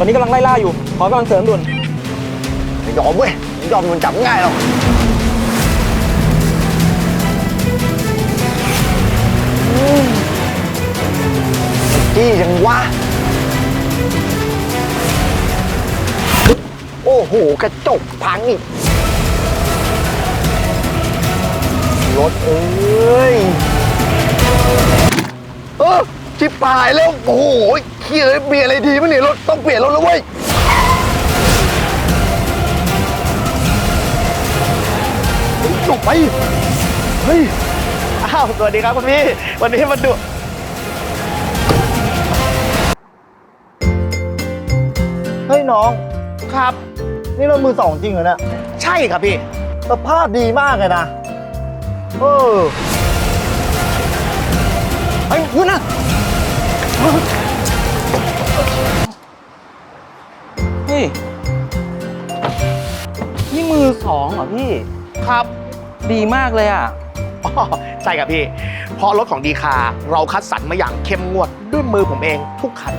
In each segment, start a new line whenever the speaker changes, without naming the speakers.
ตอนนี้กำลังไล่ล่าอยู่ ขอกำลังเสริมด่วน
ไม่ยอมเว้ยไม่ยอมมันจับง่ายหรอกจี้ยังวะโอ้โห กระจกพังอีก รถเอ้ยเออ ชิบหายแล้ว โอ้โหเขี้ยเบียร์อะไรดีมั้งเนี่ยรถต้องเปลี่ยนรถแล้วเว้ย จบไป เฮ้ย
อ้าว สวัสดีครับคุณพี่ วันนี้มาดู
เฮ้ยน้อง
ครับ
นี่รถมือสองจริงเหรอเนี่ย
ใช่ครับพี่
สภาพดีมากเลยนะ เออ ไอ้ยคุณนะ
ย นี่มือสองเหรอพี่
ครับ
ดีมากเลยอะ
อ๋อใช่ครับพี่ เพราะรถของดีคาเราคัดสรรมาอย่างเข้มงวดด้วยมือผมเองทุกคัน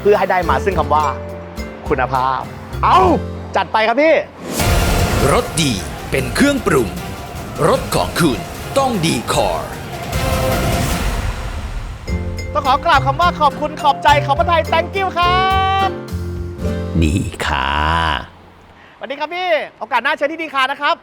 เพื่อให้ได้มาซึ่งคำว่า คุณภาพ เอาจัดไปครับพี่
รสดีเป็นเครื่องปรุง รสของคุณต้องดีคอร์
ต้องขอกราบคำว่าขอบคุณขอบใจขอบพระไทย thank you ครับ
ดีค่ะ
สวัสดีครับพี่ โอกาสหน้าเชิญที่ดีคานะครับ